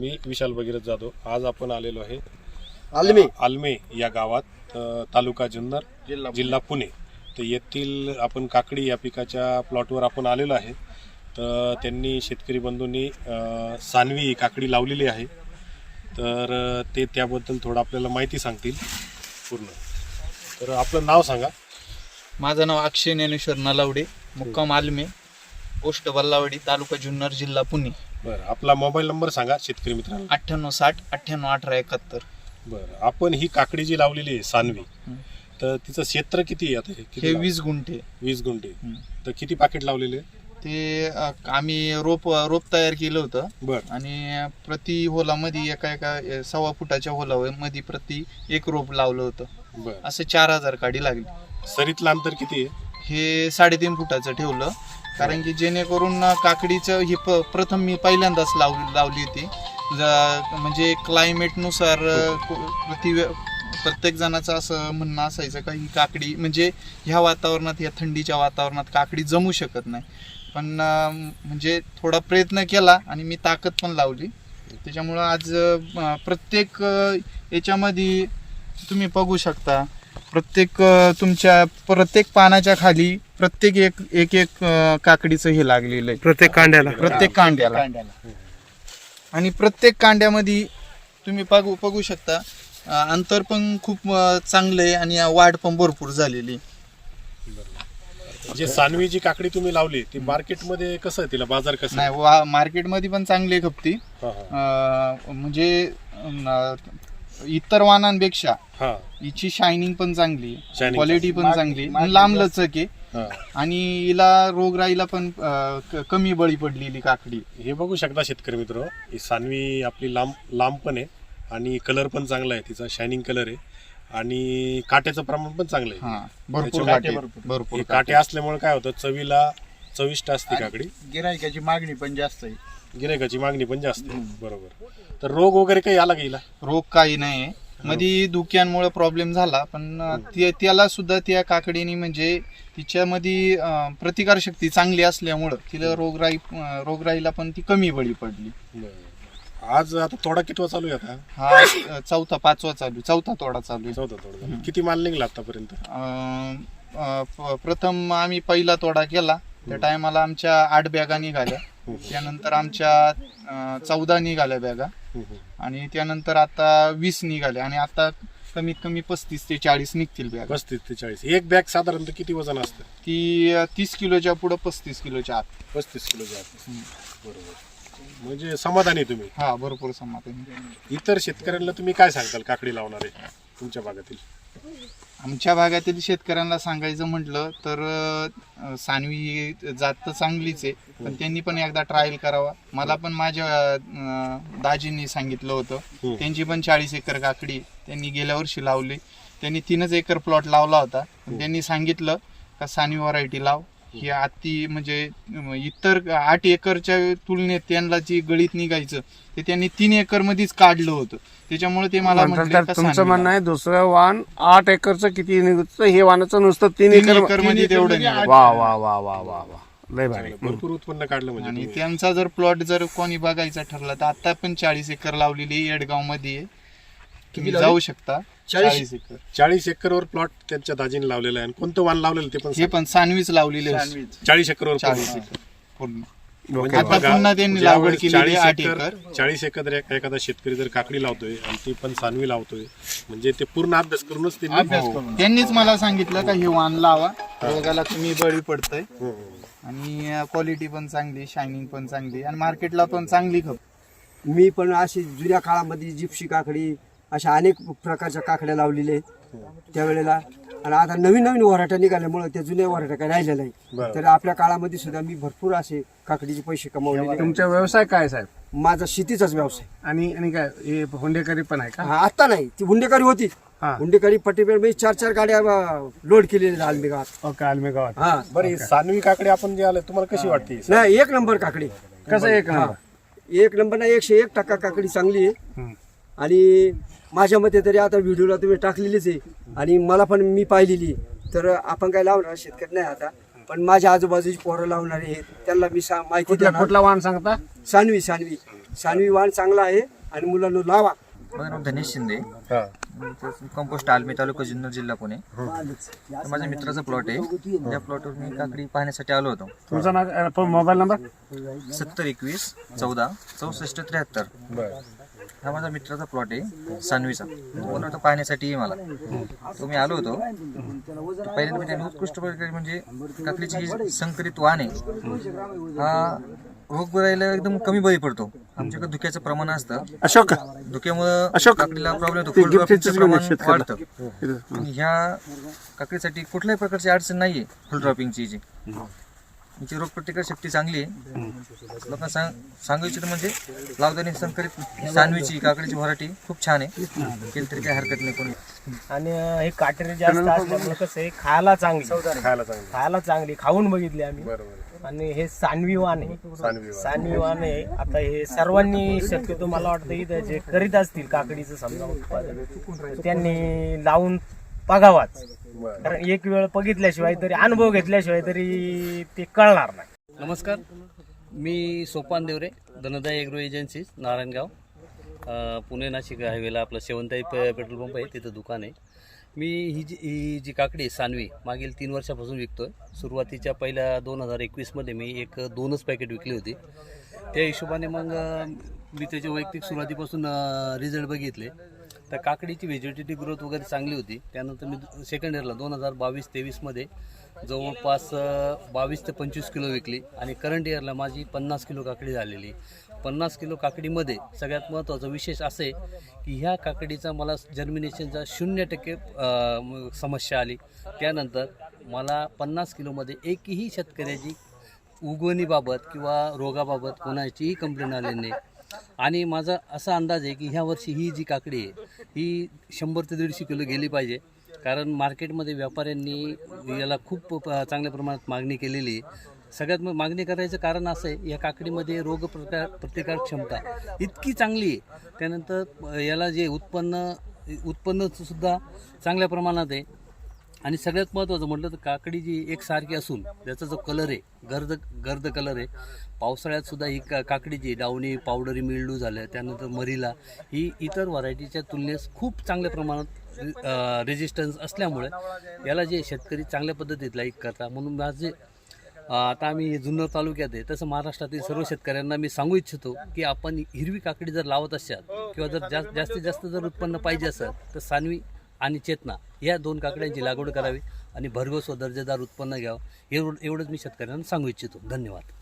मी विशाल भगीरथ जाधव. आज आपण आलेलो आहे आलमी. आलमे या गावात अ, तालुका जुन्नर जिल्हा पुणे. तर येथील आपण काकडी या पिकाच्या प्लॉटवर आपण आलेलो आहे. तर त्यांनी शेतकरी बंधूंनी अ, सानवी ही काकडी लावलेली आहे. तर अ, ते त्याबद्दल थोडं आपल्याला माहिती सांगतील पूर्ण. तर आपलं नाव सांगा. माझं नाव अक्षय ज्ञानेश्वर नलावडे मुक्काम आलमे पोस्ट बल्लावडी तालुका जुन्नर जिल्हा पुणे. बरं आपला मोबाईल नंबर सांगा शेतकरी मित्रांना. अठ्ठ्याण्णव साठ अठ्ठ्याण्णव अठरा एकाहत्तर. बरं आपण ही काकडी जी लावलेली आहे सानवी. तर तिचं क्षेत्र किती आहे आता? हे? किती हे लाव- वीस गुंठे. वीस गुंठे. तर किती पाकिट लावलेले ते अ, आम्ही रोप रोप तयार केलं होतं. बर. आणि प्रति होलामध्ये एका एका अ, सव्वा फुटाच्या होला मध्ये प्रति एक रोप लावलं होतं. बर. असं चार हजार काडी लागली. सरीतलं अंतर किती आहे? हे साडेतीन फुटाचं ठेवलं. कारण की जेणेकरून काकडीचं हे प प्रथम मी पहिल्यांदाच लाव लावली होती. ज- म्हणजे क्लायमेटनुसार प्रति प्रत्येक जणाचं असं म्हणणं असायचं का ही काकडी म्हणजे ह्या वातावरणात या थंडीच्या वातावरणात काकडी जमू शकत नाही. पण अं, म्हणजे थोडा प्रयत्न केला आणि मी ताकद पण लावली. त्याच्यामुळं आज अं, प्रत्येक अं, याच्यामध्ये तुम्ही बघू शकता प्रत्येक तुमच्या प्रत्येक पानाच्या खाली प्रत्येक एक एक एक काकडीचं हे लागलेलं आहे. प्रत्येक कांड्याला. प्रत्येक कांड्याला. आणि प्रत्येक कांड्यामध्ये तुम्ही बघू बघू शकता अंतर पण खूप चांगलं आहे आणि वाढ पण भरपूर झालेली आहे. जे सानवी जी काकडी तुम्ही लावली ती मार्केटमध्ये कसं आहे तिला? बाजार कसं? नाही वा मार्केटमध्ये पण चांगली आहे खपती. म्हणजे इतर वाहनांपेक्षा हा. हिची शायनिंग पण चांगली Shining क्वालिटी पण चांगली. लांब लचक आहे. हा. आणि हिला रोगराईला पण अं, क- कमी बळी पडलेली काकडी. हे बघू शकता शेतकरी मित्र ही सानवी आपली लांब लांब पण आहे आणि कलर पण चांगला आहे तिचा शायनिंग कलर आहे. आणि काट्याचं प्रमाण पण चांगलं आहे. हा भरपूर काटे भरपूर हे काटे. काटे. असल्यामुळे काय होतं चवीला चविष्ट असते काकडी गिरायकाची मागणी पण जास्त आहे. गिरायकाची मागणी पण जास्त आहे. बरोबर. तर रोग वगैरे काही आला गेला रोग काही नाही. मध्ये धुक्यांमुळे प्रॉब्लेम झाला पण अं, ते- त्याला सुद्धा त्या काकडीने म्हणजे तिच्यामध्ये अं, प्रतिकार शक्ती चांगली असल्यामुळं तिला रोगराई अं, रोगराईला पण ती कमी बळी पडली. आज आता थोडा कितवा चालू आहे आता? हा अं, चौथा पाचवा चालू आहे, चौथा तोडा चालू आहे. चौथा थोडा झाला. किती माल निघला आतापर्यंत? अं, अं, प- प्रथम आम्ही पहिला तोडा केला. त्या टायमाला आमच्या आठ बॅगा निघाल्या. त्यानंतर आमच्या चौदा निघाल्या बॅगा. आणि त्यानंतर आता वीस निघाल्या आणि आता कमीत कमी पस्तीस ते चाळीस निघतील बॅग. पस्तीस ते चाळीस. एक बॅग साधारणतः किती वजन असतं? ती तीस किलोच्या पुढं पस्तीस किलोच्या आत. पस्तीस किलोच्या आत. बरोबर. म्हणजे समाधानी तुम्ही? हा भरपूर समाधान. इतर शेतकऱ्यांना तुम्ही काय सांगताल काकडी लावणारे तुमच्या भागातील? आमच्या भागातील शेतकऱ्यांना सांगायचं म्हटलं तर अं, सानवी ही जात तर चांगलीच आहे पण त्यांनी पण एकदा ट्रायल करावा. मला पण माझ्या अं, दाजींनी सांगितलं होतं. त्यांची पण चाळीस एकर काकडी त्यांनी गेल्या वर्षी लावली. त्यांनी तीनच एकर प्लॉट लावला होता. पण त्यांनी सांगितलं का सानवी व्हरायटी लाव. ही अति म्हणजे इतर आठ एकरच्या तुलनेत त्यांना जी गळीत निघायचं ते त्यांनी तीन एकर मध्येच काढलं होतं. त्याच्यामुळे ते मला म्हणतात तुमचं म्हणणं. आहे दुसरं वाहन आठ एकरचं किती निघतं हे वाहनाचं नुसतं तीन एकर एकरमध्ये तेवढं निघालं. वा वा वा वा वा वा. भरपूर उत्पन्न काढलं म्हणजे आणि. त्यांचा जर प्लॉट जर कोणी बघायचा ठरला तर आता पण चाळीस एकर लावलेली येडगावमध्ये तुम्ही जाऊ शकता. चाळीस एकर. चाळीस एकरवर प्लॉट त्यांच्या दाजीने लावलेला आहे. आणि कोणतं वाण लावलेलं ते पण हे पण सानवीच लावलेले चाळीस एकरवर चाळीस एकर. पूर्ण. म्हणजे आता बघा, पुन्हा त्यांनी ज्यावेळेस लागवड केलेली चाळीस आठ एकर एकर. चाळीस एकर एक- एखादा शेतकरी जर काकडी लावतोय आणि ती पण सानवी लावतोय म्हणजे ते पूर्ण अभ्यास करूनच ते हो. त्यांनीच मला सांगितलं का हे वाण लावा. रोगाला तुम्ही बळी पडतंय. हो, आणि क्वालिटी पण चांगली शायनिंग पण चांगली. आणि मार्केटला पण चांगली खप. मी पण अशी जुन्या काळामध्ये जिप्सी काकडी अशा अनेक प्रकारच्या काकड्या लावलेल्या आहेत त्यावेळेला आणि आता नवीन नवीन वराठा निघाल्यामुळे त्या जुन्या वराठा काही राहिल्या नाही. तर आपल्या काळामध्ये सुद्धा मी भरपूर असे काकडीचे पैसे कमवलेले आहेत. तुमचा व्यवसाय काय साहेब? माझा शेतीचाच व्यवसाय. आणि आणि काय हे हुंडेकरी पण आहे का? हा, आता नाही. ती हुंडेकरी होती. हा. हुंडेकरी पट्टीपेड मी चार चार गाड्या लोड केलेल्या आलमी गावात ओके आलमे गावात हा. बरं ही सानवी काकडी आपण जे आलं तुम्हाला कशी वाटते? नाही एक नंबर काकडी. कसं एक हा. नंबर? एक नंबर ना एकशे एक टक्का काकडी चांगली आहे. आणि माझ्या मते तरी आता व्हिडिओला तुम्ही टाकलेलीच आहे. आणि मला पण मी पाहिलेली आहे. तर आपण काय लावणार? शेतकरी नाही आता. पण माझ्या आजूबाजूची पोरं लावणारे आहेत. त्यांना मी सा- माहिती कुठला देणार. कुठला वाहन सांगता? सानवी सानवी. सानवी वाण चांगला आहे. आणि मुलांना लावा. माझं नाव धनेश शिंदे. कंपोस्ट आलमी तालुका जुन्नर जिल्हा पुणे. तर माझ्या मित्राचा प्लॉट आहे. त्या प्लॉटवर मी काकडी पाहण्यासाठी आलो होतो. तुमचा नाव मोबाईल नंबर? सत्तर एकवीस चौदा चौसष्ट त्र्याहत्तर. हा माझा मित्राचा प्लॉट आहे सानवीचा. तो बोलला होता पाहण्यासाठी मला. तो मी आलो होतो. पहिल्यांदा मी त्याने उत्कृष्ट प्रकारे म्हणजे काकडीची ही संकरित वाण आहे हा रोग बरायला एकदम कमी बळी पडतो. आमच्याकडे धुक्याचं प्रमाण असतं. अशोक. धुक्यामुळं अशोक, काकडीला प्रॉब्लेम होतो प्रमाण. वाढतं. आणि ह्या काकडीसाठी कुठल्याही प्रकारची अडचण नाहीये फुल ड्रॉपिंगची जी. हिची रोगप्रतिकार शक्ती चांगली आहे. लोकांना सांग सांगू इच्छितो म्हणजे लावताना संकरित सानवीची काकडीची व्हरायटी खूप छान आहे. केली तरी काही हरकत नाही कोणी आणि हे काटेरी जास्त असल्यामुळे कसं आहे खायला चांगली. खायला चांगलं. खायला चांगली खाऊन बघितली आम्ही. बरोबर. आणि हे सानवी वाण आहे. सानवी वाण आहे. आता हे सर्वांनी शक्यतो मला वाटतं इथं जे करीत असतील काकडीचं समजा उत्पादन त्यांनी लावून बघावाच. कारण एक वेळ बघितल्याशिवाय तरी अनुभव घेतल्याशिवाय तरी ते कळणार नाही. नमस्कार. मी सोपान देवरे धनदाय एग्रो एजन्सीज नारायणगाव. अ, पुणे नाशिक हायवेला आपलं शेवंताई पे पेट्रोल पंप आहे तिथं दुकान आहे. मी ही जी ही जी काकडी आहे, सानवी मागील तीन वर्षापासून विकतो आहे सुरुवातीच्या पहिल्या दोन हजार एकवीसमध्ये मी एक दोनच पॅकेट विकली होती. त्या हिशोबाने मग अ, मी त्याचे वैयक्तिक सुरुवातीपासून रिझल्ट बघितले. तर काकडीची व्हेजिटेटिव्ह ग्रोथ वगैरे चांगली होती. त्यानंतर मी सेकंड इयरला दोन हजार बावीस तेवीसमध्ये जवळपास बावीस ते पंचवीस किलो विकली. आणि करंट इयरला माझी पन्नास किलो काकडी झालेली. पन्नास किलो काकडीमध्ये सगळ्यात महत्त्वाचं विशेष असे की ह्या काकडीचा मला जर्मिनेशनचा शून्य टक्के समस्या आली. त्यानंतर मला पन्नास किलोमध्ये एकही शेतकऱ्याची उगवणीबाबत किंवा रोगाबाबत कोणाचीही कंप्लेंट आलेली नाही. आणि माझा असा अंदाज आहे की ह्या वर्षी ही जी काकडी आहे ही शंभर ते दीडशे किलो गेली पाहिजे. कारण मार्केटमध्ये व्यापाऱ्यांनी याला खूप प- चांगल्या प्रमाणात मागणी केलेली आहे. सगळ्यात मग मागणी करायचं कारण असं आहे या काकडीमध्ये रोग प्रकार प्रतिकार क्षमता इतकी चांगली आहे. त्यानंतर याला जे उत्पन्न उत्पन्न सुद्धा चांगल्या प्रमाणात आहे. आणि सगळ्यात महत्त्वाचं म्हटलं तर काकडी जी एकसारखी असून त्याचा जो कलर आहे गर्द गर्द कलर आहे पावसाळ्यात सुद्धा ही का काकडी जी डावणी पावडरी मिळडू झालं त्यानंतर मरीला ही इतर व्हरायटीच्या तुलनेस खूप चांगल्या प्रमाणात रेजिस्टन्स असल्यामुळे याला जे शेतकरी चांगल्या पद्धतीत लाईक करतात. म्हणून माझे जे आता आम्ही जुन्नर तालुक्यात आहे तसं महाराष्ट्रातील सर्व शेतकऱ्यांना मी सांगू इच्छितो की आपण हिरवी काकडी जर लावत असाल किंवा जर जास्त जास्तीत जास्त जर उत्पन्न पाहिजे असेल तर सानवी आणि चेतना या दोन काकड्यांची लागवड करावी आणि भरघोस व दर्जेदार उत्पन्न घ्यावं एवढं एवढंच मी शेतकऱ्यांना सांगू इच्छितो. धन्यवाद.